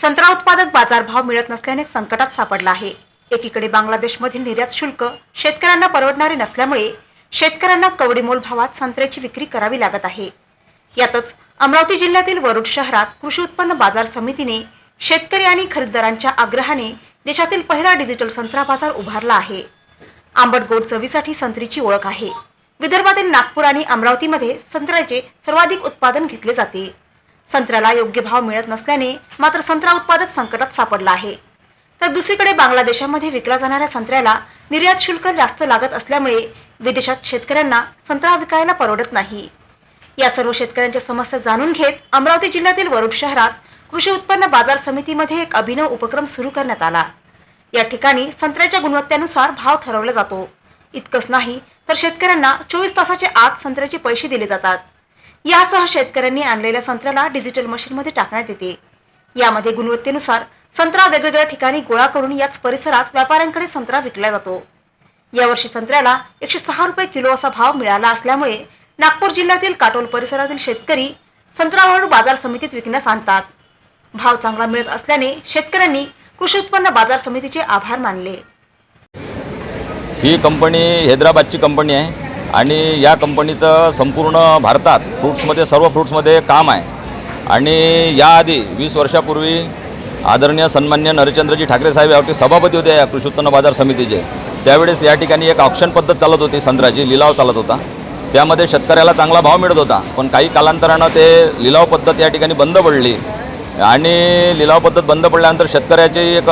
संत्रा उत्पादक बाजारभाव मिळत नसल्याने संकटात सापडला आहे. एकीकडे बांगलादेशमधील निर्यात शुल्क शेतकऱ्यांना परवडणारे नसल्यामुळे शेतकऱ्यांना कवडीमोल भावात संत्र्याची विक्री करावी लागत आहे. यातच अमरावती जिल्ह्यातील वरुड शहरात कृषी उत्पन्न बाजार समितीने शेतकरी आणि खरेदीदारांच्या आग्रहाने देशातील पहिला डिजिटल संत्रा बाजार उभारला आहे. आंबट गोड चवीसाठी संत्रीची ओळख आहे. विदर्भातील नागपूर आणि अमरावतीमध्ये संत्र्याचे सर्वाधिक उत्पादन घेतले जाते. संत्र्याला योग्य भाव मिळत नसल्याने मात्र संत्रा उत्पादक संकटात सापडला आहे. तर दुसरीकडे बांगलादेशामध्ये विकला जाणाऱ्या संत्र्याला निर्यात शुल्क जास्त लागत असल्यामुळे विदेशात शेतकऱ्यांना संत्रा विकायला परवडत नाही. या सर्व शेतकऱ्यांच्या समस्या जाणून घेत अमरावती जिल्ह्यातील वरुड शहरात कृषी उत्पन्न बाजार समितीमध्ये एक अभिनव उपक्रम सुरू करण्यात आला. या ठिकाणी संत्र्याच्या गुणवत्तेनुसार भाव ठरवला जातो. इतकंच नाही तर शेतकऱ्यांना चोवीस तासाच्या आत संत्र्याचे पैसे दिले जातात. यासह शेतकऱ्यांनी आणलेल्या संत्र्याला डिजिटल मशीनमध्ये टाकण्यात येते. यामध्ये गुणवत्तेनुसार संत्रा वेगवेगळ्या ठिकाणी गोळा करून याच परिसरात व्यापाऱ्यांकडे संत्रा विकला जातो. यावर्षी संत्र्याला एकशे सहा रुपये किलो असा भाव मिळाला असल्यामुळे नागपूर जिल्ह्यातील काटोल परिसरातील शेतकरी संत्रावरून बाजार समितीत विकण्यास आणतात. भाव चांगला मिळत असल्याने शेतकऱ्यांनी कृषी उत्पन्न बाजार समितीचे आभार मानले. ही कंपनी हैदराबादची कंपनी आहे. आणि या कंपनीचं संपूर्ण भारतात फ्रूट्समध्ये सर्व फ्रूट्समध्ये काम आहे. आणि याआधी वीस वर्षापूर्वी आदरणीय सन्मान्य नरचंद्रजी ठाकरे साहेब यावरती सभापती होते या कृषी उत्पन्न बाजार समितीचे. त्यावेळेस या ठिकाणी एक ऑप्शन पद्धत चालत होती संत्र्याची लिलाव चालत होता. त्यामध्ये शेतकऱ्याला चांगला भाव मिळत होता. पण काही कालांतरानं ते लिलाव पद्धत या ठिकाणी बंद पडली. आणि लिलाव पद्धत बंद पडल्यानंतर शेतकऱ्याची एक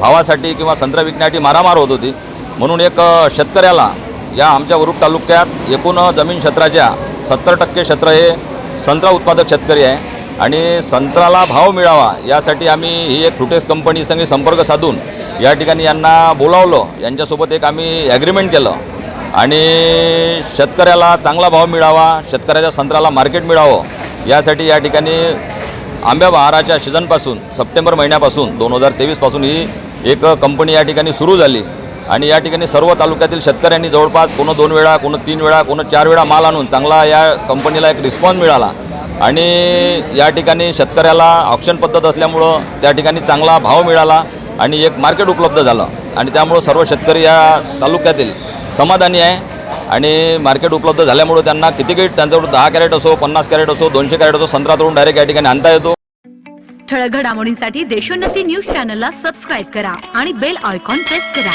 भावासाठी किंवा संत्रा विकण्यासाठी मारामार होत होती. म्हणून एक शेतकऱ्याला या आमच्या वरुड तालुक्यात एकूण जमीन क्षेत्राच्या सत्तर टक्के क्षेत्र हे संत्रा उत्पादक शेतकरी आहे. आणि संत्र्याला भाव मिळावा यासाठी आम्ही ही एक फ्रुटेस कंपनी संगे संपर्क साधून या ठिकाणी यांना बोलावलं. यांच्यासोबत एक आम्ही ॲग्रीमेंट केलं. आणि शेतकऱ्याला चांगला भाव मिळावा शेतकऱ्याच्या संत्र्याला मार्केट मिळावं यासाठी या ठिकाणी आंब्या बहाराच्या सीझनपासून सप्टेंबर महिन्यापासून दोन हजार तेवीसपासून ही एक कंपनी या ठिकाणी सुरू झाली. आणि या ठिकाणी सर्व तालुक्यातील शेतकऱ्यांनी जवळपास कोणं दोन वेळा कोणं तीन वेळा कोणं चार वेळा माल आणून चांगला या कंपनीला एक रिस्पॉन्स मिळाला. आणि या ठिकाणी शेतकऱ्याला ऑप्शन पद्धत असल्यामुळं त्या ठिकाणी चांगला भाव मिळाला आणि एक मार्केट उपलब्ध झालं. आणि त्यामुळं सर्व शेतकरी या तालुक्यातील समाधानी आहे. आणि मार्केट उपलब्ध झाल्यामुळं त्यांना किती काही त्यांच्याकडून दहा कॅरेट असो पन्नास कॅरेट असो दोनशे कॅरेट असो संत्रा तोडून डायरेक्ट या ठिकाणी आणता येतो. ठळक घडामोडींसाठी देशोन्नती न्यूज चॅनलला सबस्क्राईब करा आणि बेल आयकॉन प्रेस करा.